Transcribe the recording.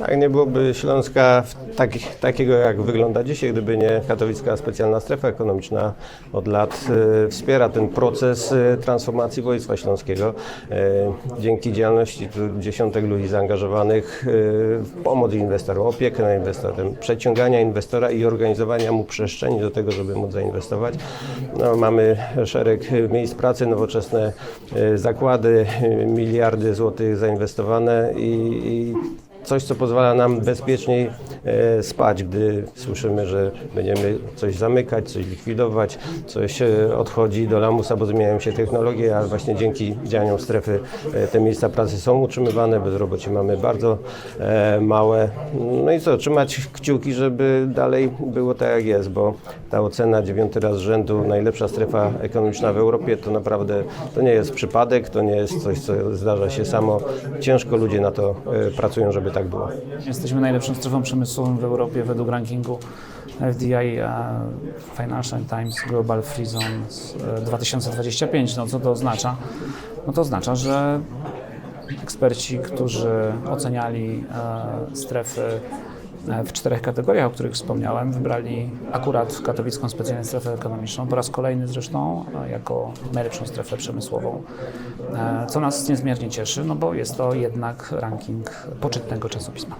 Tak, nie byłoby Śląska w takich, takiego, jak wygląda dzisiaj, gdyby nie katowicka specjalna strefa ekonomiczna. Od lat e, wspiera ten proces e, transformacji województwa śląskiego. E, dzięki działalności tu dziesiątek ludzi zaangażowanych e, w pomoc inwestorom, opiekę nad inwestorem, przeciągania inwestora i organizowania mu przestrzeni do tego, żeby móc zainwestować. No, mamy szereg miejsc pracy, nowoczesne zakłady, miliardy złotych zainwestowane i, i coś, co pozwala nam bezpieczniej e, spać, gdy słyszymy, że będziemy coś zamykać, coś likwidować, coś e, odchodzi do lamusa, bo zmieniają się technologie, a właśnie dzięki działaniom strefy e, te miejsca pracy są utrzymywane, bezrobocie mamy bardzo małe. No i co, trzymać kciuki, żeby dalej było tak jak jest, bo ta ocena dziewiąty raz rzędu, najlepsza strefa ekonomiczna w Europie, to naprawdę to nie jest przypadek, to nie jest coś, co zdarza się samo. Ciężko ludzie na to pracują, żeby tak było. Jesteśmy najlepszą strefą przemysłową w Europie według rankingu FDI e, Financial Times Global Free Zone z, e, 2025. No co to oznacza? No to oznacza, że eksperci, którzy oceniali e, strefy w czterech kategoriach, o których wspomniałem, wybrali akurat katowicką specjalną strefę ekonomiczną, po raz kolejny zresztą, e, jako najlepszą strefę przemysłową, e, co nas niezmiernie cieszy, no bo jest to jednak ranking poczytnego czasopisma.